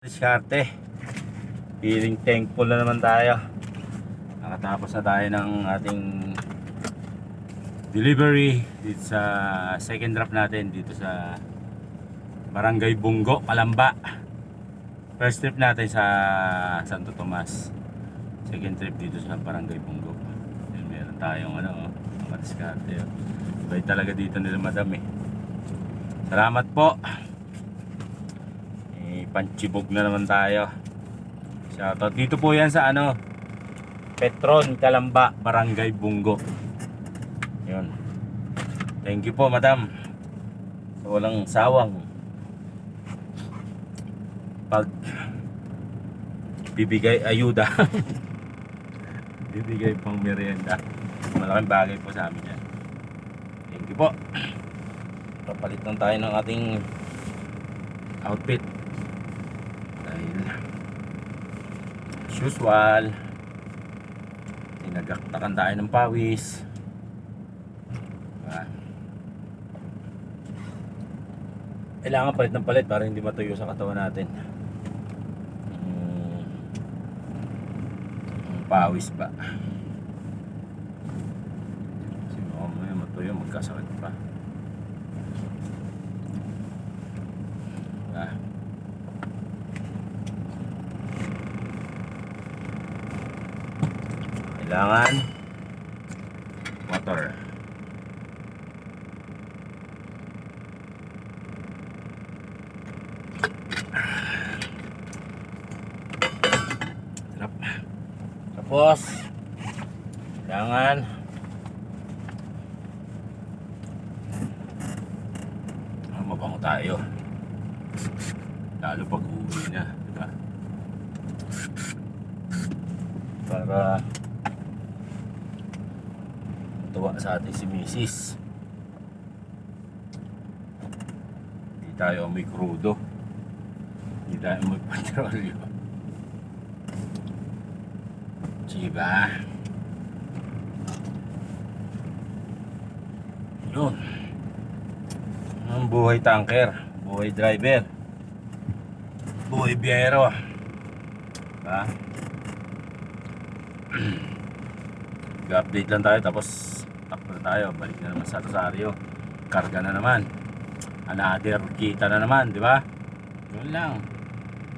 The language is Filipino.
Diskarte. Feeling thankful na naman tayo. Nakatapos na tayo ng ating delivery dito sa second drop natin dito sa Barangay Bungo, Kalamba. First trip natin sa Santo Tomas. Second trip dito sa Barangay Bungo. Yan, meron tayong ano, mga diskarte. Bay talaga dito nila madam eh. Salamat po. Panchibog na naman tayo. Shoutout. Dito po yan sa ano, Petron, Kalamba, Barangay Bungo. Yun. Thank you po, madam. So, walang sawang pag bibigay ayuda. bibigay pang merienda. Malaking bagay po sa amin yan. Thank you po. Papalit lang tayo ng ating outfit. Dahil as usual tinagaktakan tayo ng pawis. Diba? Kailangan palit ng palit para hindi matuyo sa katawan natin. Mm, ang pawis ba? Kasi mamaya matuyo, magkasakit pa. Diba? Kailangan motor. Sarap. Tapos, kailangan ah, mabango tayo. Lalo pag uwi na, di ba? Para tuwa sa atin si Mrs. Hindi tayo may krudo. Hindi tayo may patrolyo. Diba? Yun. Ang buhay tanker, buhay driver, buhay biyero. Diba? Ga-update lang tayo tapos takbo na tayo. Balik na naman sa Rosario. Karga na naman. Another kita na naman, di ba? Yun lang.